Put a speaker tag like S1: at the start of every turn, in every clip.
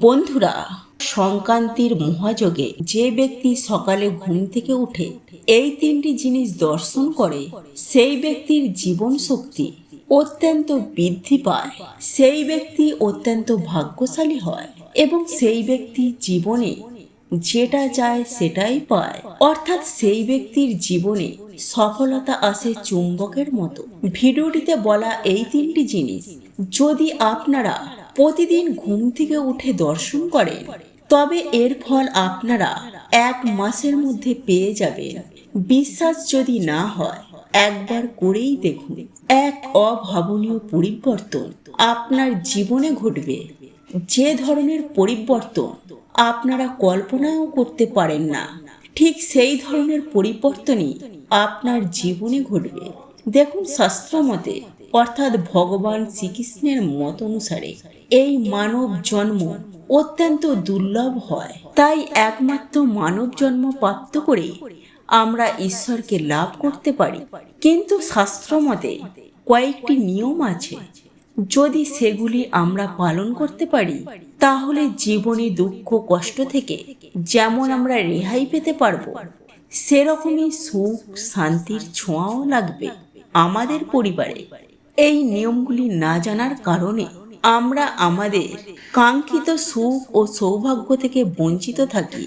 S1: বন্ধুরা, সংক্রান্তির মহাযোগে যে ব্যক্তি সকালে ঘুম থেকে উঠে এই তিনটি জিনিস দর্শন করে, সেই ব্যক্তির জীবন শক্তি অত্যন্ত বৃদ্ধি পায়। সেই ব্যক্তি অত্যন্ত ভাগ্যশালী হয় এবং সেই ব্যক্তি জীবনে যেটা চায় সেটাই পায়। অর্থাৎ সেই ব্যক্তির জীবনে সফলতা আসে চুম্বকের মতো। ভিডিওটিতে বলা এই তিনটি জিনিস যদি আপনারা প্রতিদিন ঘুম থেকে উঠে দর্শন করেন। তবে এর ফল আপনারা এক মাসের মধ্যে পেয়ে যাবেন। বিশ্বাস যদি না হয়, একবার করেই দেখুন। এক অভাবনীয় পরিবর্তন আপনার জীবনে ঘটবে। যে ধরনের পরিবর্তন আপনারা কল্পনাও করতে পারেন না, ঠিক সেই ধরনের পরিবর্তনই আপনার জীবনে ঘটবে। দেখুন শাস্ত্র মতে অর্থাৎ ভগবান শ্রীকৃষ্ণের মত অনুসারে, এই মানব জন্ম অত্যন্ত দুর্লভ হয়। তাই একমাত্র মানব জন্ম প্রাপ্ত করে আমরা ঈশ্বরকে লাভ করতে পারি। কিন্তু শাস্ত্র মতে কয়েকটি নিয়ম আছে। যদি সেগুলি আমরা পালন করতে পারি, তাহলে জীবনে দুঃখ, কষ্ট থেকে যেমন আমরা রেহাই পেতে পারব, সেরকমই সুখ, শান্তির ছোঁয়াও লাগবে আমাদের পরিবারে। এই নিয়মগুলি না জানার কারণে আমরা আমাদের কাঙ্ক্ষিত সুখ ও সৌভাগ্য থেকে বঞ্চিত থাকি।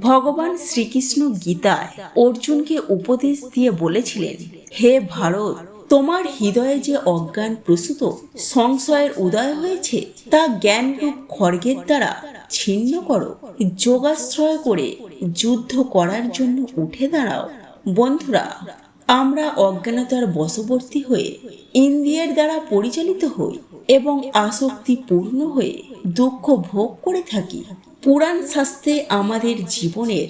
S1: ভগবান শ্রীকৃষ্ণ গীতায় অর্জুনকে উপদেশ দিয়ে বলেছিলেন, হে ভারত, তোমার হৃদয়ে যে অজ্ঞান প্রসূত, সংশয়ের উদয় হয়েছে, তা জ্ঞানরূপ খড়গের দ্বারা ছিন্ন করো। যোগাশ্রয় করে যুদ্ধ করার জন্য উঠে দাঁড়াও। বন্ধুরা আমরা অজ্ঞানতার বশবর্তী হয়ে ইন্দ্রিয়ের দ্বারা পরিচালিত হই এবং আসক্তি পূর্ণ হয়ে দুঃখ ভোগ করে থাকি। পুরাণ শাস্ত্রে আমাদের জীবনের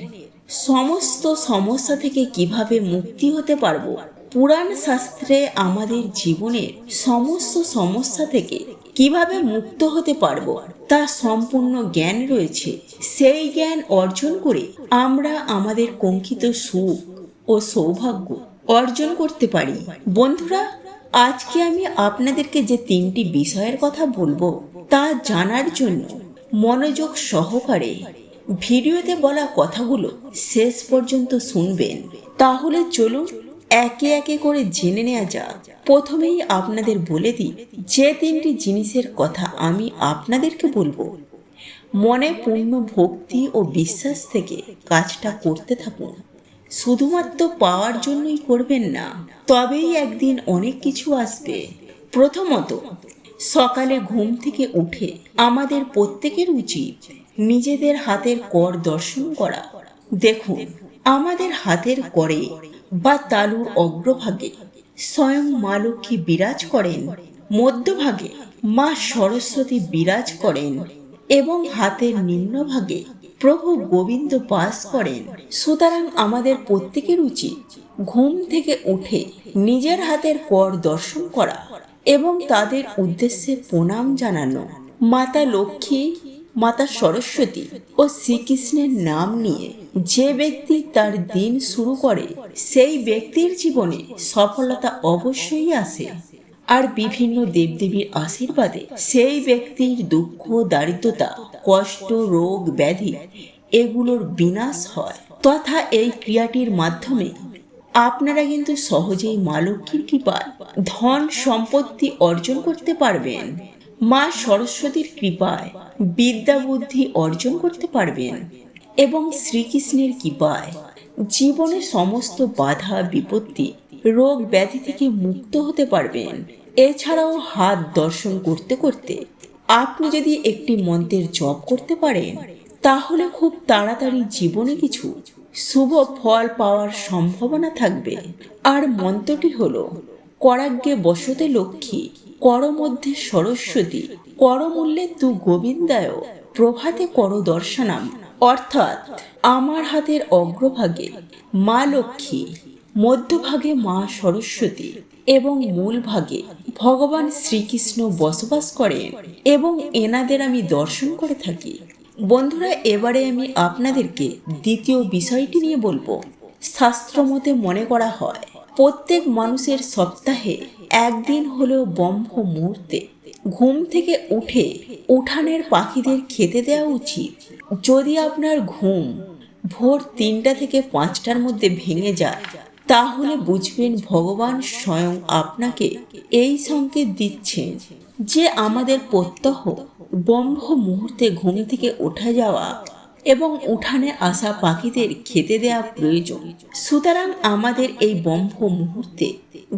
S1: সমস্ত সমস্যা থেকে কীভাবে মুক্তি হতে পারব? পুরাণ শাস্ত্রে আমাদের জীবনের সমস্ত সমস্যা থেকে কীভাবে মুক্ত হতে পারব? তা সম্পূর্ণ জ্ঞান রয়েছে। সেই জ্ঞান অর্জন করে আমরা আমাদের কঙ্কিত সুখ ও সৌভাগ্য অর্জন করতে পারি। বন্ধুরা, আজকে আমি আপনাদেরকে যে তিনটি বিষয়ের কথা বলব, তা জানার জন্য মনোযোগ সহকারে ভিডিওতে বলা কথাগুলো শেষ পর্যন্ত শুনবেন। তাহলে চলুন একে একে করে জেনে নেওয়া যাক। প্রথমেই আপনাদের বলে দিই, যে তিনটি জিনিসের কথা আমি আপনাদেরকে বলব, মনে পূর্ণ ভক্তি ও বিশ্বাস থেকে কাজটা করতে থাকুন। শুধুমাত্র পাওয়ার জন্যই করবেন না, তবেই একদিন অনেক কিছু আসবে। প্রথমত, সকালে ঘুম থেকে উঠে আমাদের প্রত্যেকের উচিত নিজেদের হাতের কর দর্শন করা। দেখুন, আমাদের হাতের করে বা তালুর অগ্রভাগে স্বয়ং মা লক্ষ্মী বিরাজ করেন, মধ্যভাগে মা সরস্বতী বিরাজ করেন এবং হাতের নিম্নভাগে প্রভু গোবিন্দ বাস করেন। সুতরাং আমাদের প্রত্যেকের উচিত ঘুম থেকে উঠে নিজের হাতের কর দর্শন করা এবং তাদের উদ্দেশ্যে প্রণাম জানানো। মাতা লক্ষ্মী, মাতা সরস্বতী ও শ্রীকৃষ্ণের নাম নিয়ে যে ব্যক্তি তার দিন শুরু করে, সেই ব্যক্তির জীবনে সফলতা অবশ্যই আসে। আর বিভিন্ন দেবদেবীর আশীর্বাদে সেই ব্যক্তির দুঃখ দারিদ্রতা কষ্ট, রোগ, ব্যাধি এগুলোর বিনাশ হয়। তথা এই ক্রিয়াটির মাধ্যমে আপনারা কিন্তু সহজেই মা লক্ষ্মীর কৃপায় ধন সম্পত্তি অর্জন করতে পারবেন। মা সরস্বতীর কৃপায় বিদ্যা বুদ্ধি অর্জন করতে পারবেন এবং শ্রীকৃষ্ণের কৃপায় জীবনে সমস্ত বাধা, বিপত্তি, রোগ, ব্যাধি থেকে মুক্ত হতে পারবেন। এছাড়াও হাত দর্শন করতে করতে আপনি যদি একটি মন্ত্রের জপ করতে পারেন, তাহলে খুব তাড়াতাড়ি জীবনে কিছু শুভ ফল পাওয়ার সম্ভাবনা থাকবে। আর মন্ত্রটি হল করাগ্যে বসতে লক্ষ্মী, কর মধ্যে সরস্বতী করমূল্যে তু গোবিন্দায়, প্রভাতে কর দর্শনাম। অর্থাৎ, আমার হাতের অগ্রভাগে মা লক্ষ্মী মধ্যভাগে মা সরস্বতী এবং মূল ভাগে ভগবান শ্রীকৃষ্ণ বসবাস করেন এবং এনাদের আমি দর্শন করে থাকি। বন্ধুরা, এবারে আমি আপনাদেরকে দ্বিতীয় বিষয়টি নিয়ে বলব। শাস্ত্রমতে মনে করা হয়, প্রত্যেক মানুষের সপ্তাহে একদিন হলেও ব্রহ্ম মুহূর্তে। ঘুম থেকে উঠে উঠানের পাখিদের খেতে দেওয়া উচিত। যদি আপনার ঘুম ভোর তিনটা থেকে পাঁচটার মধ্যে ভেঙে যায় তাহলে বুঝবেন ভগবান স্বয়ং আপনাকে এই সংকেত দিচ্ছেন যে আমাদের প্রত্যহ ব্রহ্ম মুহূর্তে ঘুম থেকে ওঠা যাওয়া এবং উঠানে আসা পাখিদের খেতে দেওয়া প্রয়োজন। সুতরাং আমাদের এই ব্রহ্ম মুহূর্তে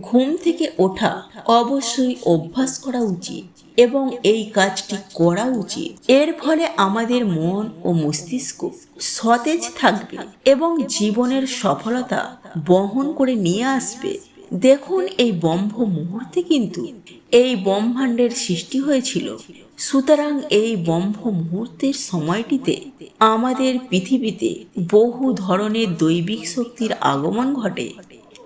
S1: ঘুম থেকে ওঠা অবশ্যই অভ্যাস করা উচিত। এবং এই কাজটি করা উচিত। এর ফলে আমাদের মন ও মস্তিষ্ক সতেজ থাকবে এবং জীবনের সফলতা বহন করে নিয়ে আসবে। দেখুন, এই ব্রহ্ম মুহূর্তে কিন্তু এই ব্রহ্মাণ্ডের সৃষ্টি হয়েছিল। সুতরাং এই ব্রহ্ম মুহূর্তের সময়টিতে আমাদের পৃথিবীতে বহু ধরনের দৈবিক শক্তির আগমন ঘটে।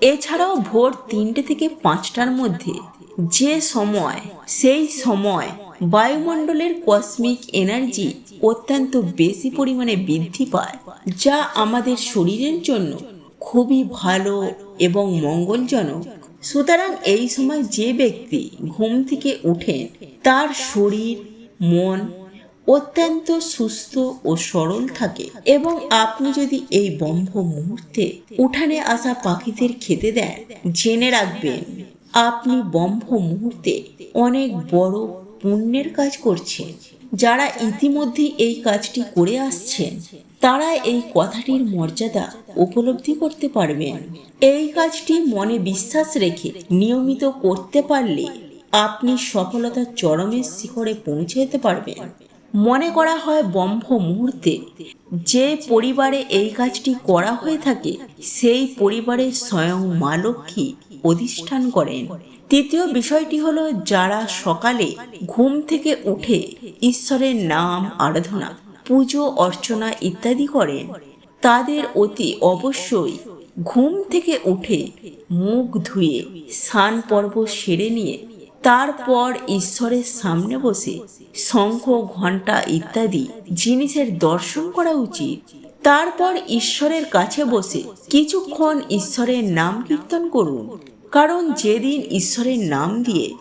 S1: এছাড়াও ভোর তিনটে থেকে পাঁচটার মধ্যে যে সময়, সেই সময় বায়ুমণ্ডলের কসমিক এনার্জি অত্যন্ত বেশি পরিমাণে বৃদ্ধি পায়, যা আমাদের শরীরের জন্য খুবই ভালো এবং মঙ্গলজনক। সুতরাং এই সময় যে ব্যক্তি ঘুম থেকে উঠেন তার শরীর, মন অত্যন্ত সুস্থ ও সরল থাকে। এবং আপনি যদি এই ব্রহ্ম মুহূর্তে উঠানে আসা পাখিদের খেতে দেন, জেনে রাখবেন, আপনি বম্ভ মুহূর্তে অনেক বড় পুণ্যের কাজ করছেন। যারা ইতিমধ্যে এই কাজটি করে আসছেন, তারা এই কথাটির মর্যাদা উপলব্ধি করতে পারবেন। এই কাজটি মনে বিশ্বাস রেখে নিয়মিত করতে পারলে আপনি সফলতার চরমের শিখরে পৌঁছে যেতে পারবেন। মনে করা হয় ব্রহ্ম মুহূর্তে যে পরিবারে এই কাজটি করা হয়ে থাকে, সেই পরিবারে স্বয়ং মা লক্ষ্মী অধিষ্ঠান করেন। তৃতীয় বিষয়টি হলো যারা সকালে ঘুম থেকে উঠে ঈশ্বরের নাম আরাধনা, পুজো, অর্চনা ইত্যাদি করেন, তাদের অতি অবশ্যই ঘুম থেকে উঠে মুখ ধুয়ে স্নান পর্ব সেরে নিয়ে তারপর ঈশ্বরের সামনে বসে শঙ্খ, ঘণ্টা ইত্যাদি জিনিসের দর্শন করা উচিত। তারপর ঈশ্বরের কাছে বসে কিছুক্ষণ ঈশ্বরের নাম কীর্তন করুন। কারণ যেদিন ঈশ্বরের নাম দিয়ে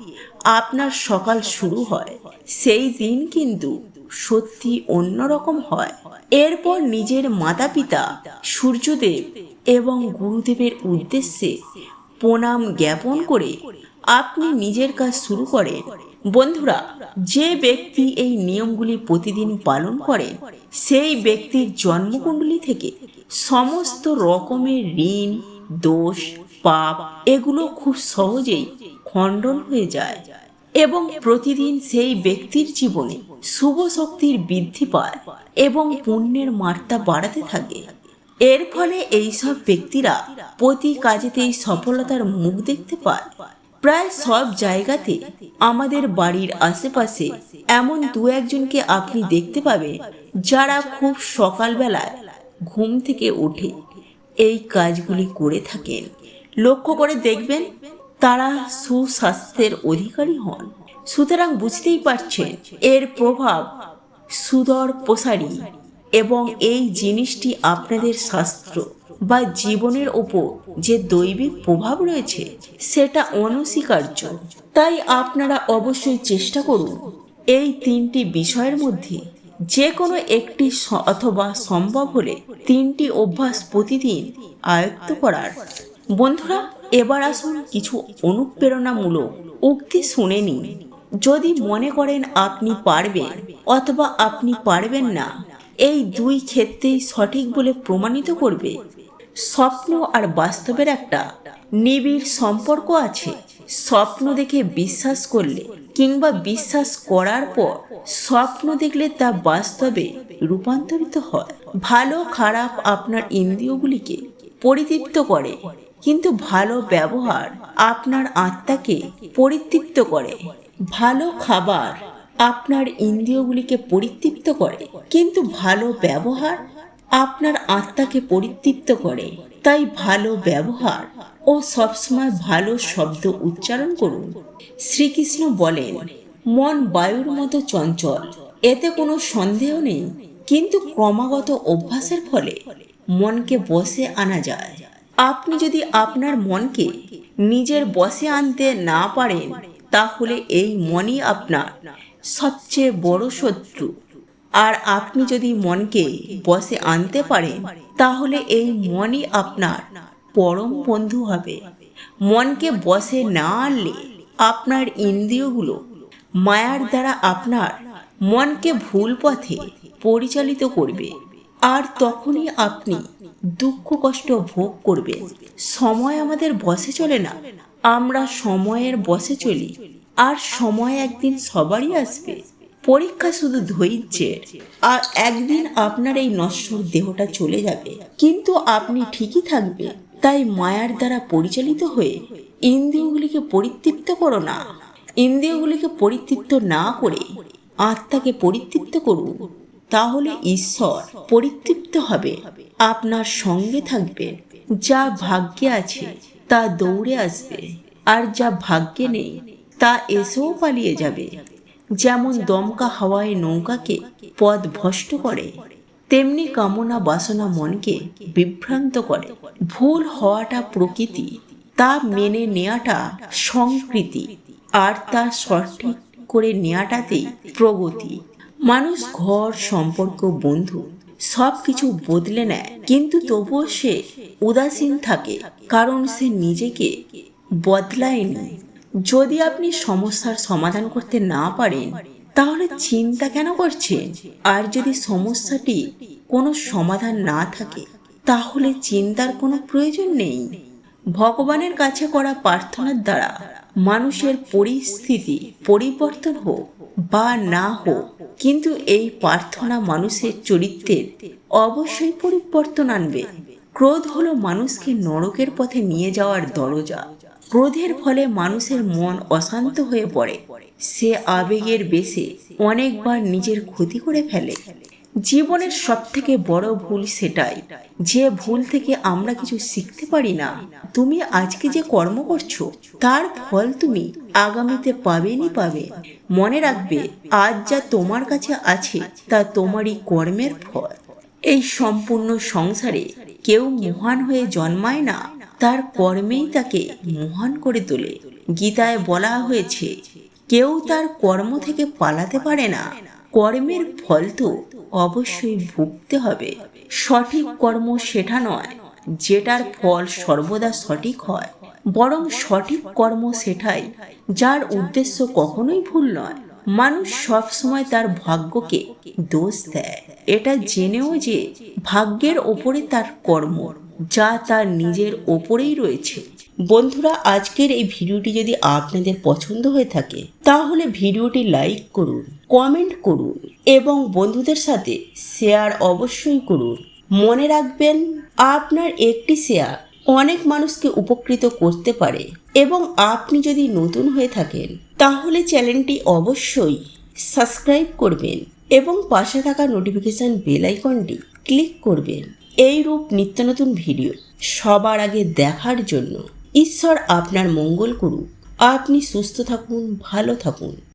S1: আপনার সকাল শুরু হয়, সেই দিন কিন্তু সত্যি অন্যরকম হয়। এরপর নিজের মাতা পিতা সূর্যদেব এবং গুরুদেবের উদ্দেশ্যে প্রণাম জ্ঞাপন করে আপনি নিজের কাজ শুরু করেন। বন্ধুরা, যে ব্যক্তি এই নিয়মগুলি প্রতিদিন পালন করেন সেই ব্যক্তির জন্মকুণ্ডলী থেকে সমস্ত রকমের ঋণ, দোষ, পাপ এগুলো খুব সহজেই খণ্ডন হয়ে যায় এবং প্রতিদিন সেই ব্যক্তির জীবনে শুভ শক্তির বৃদ্ধি পায় এবং পুণ্যের মাত্রা বাড়াতে থাকে। এর ফলে এইসব ব্যক্তিরা প্রতি কাজেতেই সফলতার মুখ দেখতে পায়। প্রায় সব জায়গাতে আমাদের বাড়ির আশেপাশে এমন দু একজনকে আপনি দেখতে পাবেন যারা খুব সকালবেলায় ঘুম থেকে উঠে এই কাজগুলি করে থাকেন। লক্ষ্য করে দেখবেন তারা সুস্বাস্থ্যের অধিকারী হন। সুতরাং বুঝতেই পারছেন, এর প্রভাব সুদর প্রসারী এবং এই জিনিসটি আপনাদের শাস্ত্র। বা জীবনের ওপর যে দৈবিক প্রভাব রয়েছে, সেটা অনস্বীকার্য। তাই আপনারা অবশ্যই চেষ্টা করুন এই তিনটি বিষয়ের মধ্যে যে কোনো একটি অথবা সম্ভব হলে তিনটি অভ্যাস প্রতিদিন আয়ত্ত করার। বন্ধুরা, এবার আসুন কিছু অনুপ্রেরণামূলক উক্তি শুনে নিন যদি মনে করেন আপনি পারবেন অথবা আপনি পারবেন না, এই দুই ক্ষেত্রেই সঠিক বলে প্রমাণিত করবে স্বপ্ন আর বাস্তবের একটা নিবিড় সম্পর্ক আছে। স্বপ্ন দেখে বিশ্বাস করলে কিংবা বিশ্বাস করার পর স্বপ্ন দেখলে তা বাস্তবে রূপান্তরিত হয়। ভালো খারাপ আপনার ইন্দ্রিয়গুলিকে পরিতৃপ্ত করে, কিন্তু ভালো ব্যবহার আপনার আত্মাকে পরিতৃপ্ত করে। ভালো খাবার আপনার ইন্দ্রিয়গুলিকে পরিতৃপ্ত করে, কিন্তু ভালো ব্যবহার আপনার আত্মাকে পরিতৃপ্ত করে। তাই ভালো ব্যবহার ও সবসময় ভালো শব্দ উচ্চারণ করুন। শ্রীকৃষ্ণ বলেন, মন বায়ুর মতো চঞ্চল, এতে কোনো সন্দেহ নেই। কিন্তু ক্রমাগত অভ্যাসের ফলে মনকে বসে আনা যায়। আপনি যদি আপনার মনকে নিজের বসে আনতে না পারেন, তাহলে এই মনই আপনার সবচেয়ে বড় শত্রু। আর আপনি যদি মনকে বসে আনতে পারেন, তাহলে এই মনই আপনার পরম বন্ধু হবে। মনকে বসে না আনলে আপনার ইন্দ্রিয়গুলো মায়ার দ্বারা আপনার মনকে ভুল পথে পরিচালিত করবে। আর তখনই আপনি দুঃখ কষ্ট ভোগ করবেন। সময় আমাদের বসে চলে না। আমরা সময়ের বসে চলি। আর সময় একদিন সবারই আসবে। পরীক্ষা শুধু ধৈর্যের, আর একদিন আপনার এই নশ্বর দেহটা চলে যাবে। কিন্তু আপনি ঠিকই থাকবে, তাই মায়ার দ্বারা পরিচালিত হয়ে ইন্দ্রিয়গুলিকে পরিতৃপ্ত করো না। ইন্দ্রিয়গুলিকে পরিতৃপ্ত না করে আত্মাকে পরিতৃপ্ত করুন, তাহলে ঈশ্বর পরিতৃপ্ত হবে। আপনার সঙ্গে থাকবে, যা ভাগ্যে আছে, তা দৌড়ে আসবে, আর যা ভাগ্যে নেই, তা এসেও পালিয়ে যাবে। যেমন দমকা হাওয়ায় নৌকাকে পথ ভ্রষ্ট করে, তেমনি কামনা বাসনা মনকে বিভ্রান্ত করে। ভুল হওয়াটা প্রকৃতি, তা মেনে নেওয়াটা সংকৃতি, আর তা সঠিক করে নেওয়াটাতেই প্রগতি। মানুষ ঘর, সম্পর্ক, বন্ধু সব কিছু বদলে নেয়, কিন্তু তবুও সে উদাসীন থাকে, কারণ সে নিজেকে বদলায়নি। যদি আপনি সমস্যার সমাধান করতে না পারেন, তাহলে চিন্তা কেন করছেন? আর যদি সমস্যাটি কোনো সমাধান না থাকে, তাহলে চিন্তার কোনো প্রয়োজন নেই। ভগবানের কাছে করা প্রার্থনার দ্বারা মানুষের পরিস্থিতি পরিবর্তন হোক বা না হোক, কিন্তু এই প্রার্থনা মানুষের চরিত্রের অবশ্যই পরিবর্তন আনবে। ক্রোধ হলো মানুষকে নরকের পথে নিয়ে যাওয়ার দরজা। ক্রোধের ফলে মানুষের মন অশান্ত হয়ে পড়ে। সে আবেগের বেশে অনেকবার নিজের ক্ষতি করে ফেলে। জীবনের সব থেকে বড় ভুল সেটাই, যে ভুল থেকে আমরা কিছু শিখতে পারি না। তুমি আজকে যে কর্ম করছ, তার ফল তুমি আগামীতে পাবেনই পাবে। মনে রাখবে, আজ যা তোমার কাছে আছে, তা তোমারই কর্মের ফল। এই সম্পূর্ণ সংসারে কেউ মহান হয়ে জন্মায় না। তার কর্মেই তাকে মহান করে তোলে। গীতায় বলা হয়েছে, কেউ তার কর্ম থেকে পালাতে পারে না। কর্মের ফল তো অবশ্যই ভুগতে হবে। সঠিক কর্ম সেটা নয়, যেটার ফল সর্বদা সঠিক হয়। বরং সঠিক কর্ম সেটাই, যার উদ্দেশ্য কখনোই ভুল নয়। মানুষ সব সময় তার ভাগ্যকে দোষ দেয়। এটা জেনেও যে ভাগ্যের ওপরে তার কর্ম। যা তার নিজের ওপরেই রয়েছে। বন্ধুরা, আজকের এই ভিডিওটি যদি আপনাদের পছন্দ হয়ে থাকে, তাহলে ভিডিওটি লাইক করুন, কমেন্ট করুন এবং বন্ধুদের সাথে শেয়ার অবশ্যই করুন। মনে রাখবেন, আপনার একটি শেয়ার অনেক মানুষকে উপকৃত করতে পারে এবং আপনি যদি নতুন হয়ে থাকেন, তাহলে চ্যানেলটি অবশ্যই সাবস্ক্রাইব করবেন এবং পাশে থাকা নোটিফিকেশান বেল আইকনটি ক্লিক করবেন। এই রূপ নিত্য নতুন ভিডিও সবার আগে দেখার জন্য ঈশ্বর আপনার মঙ্গল করুক। আপনি সুস্থ থাকুন, ভালো থাকুন।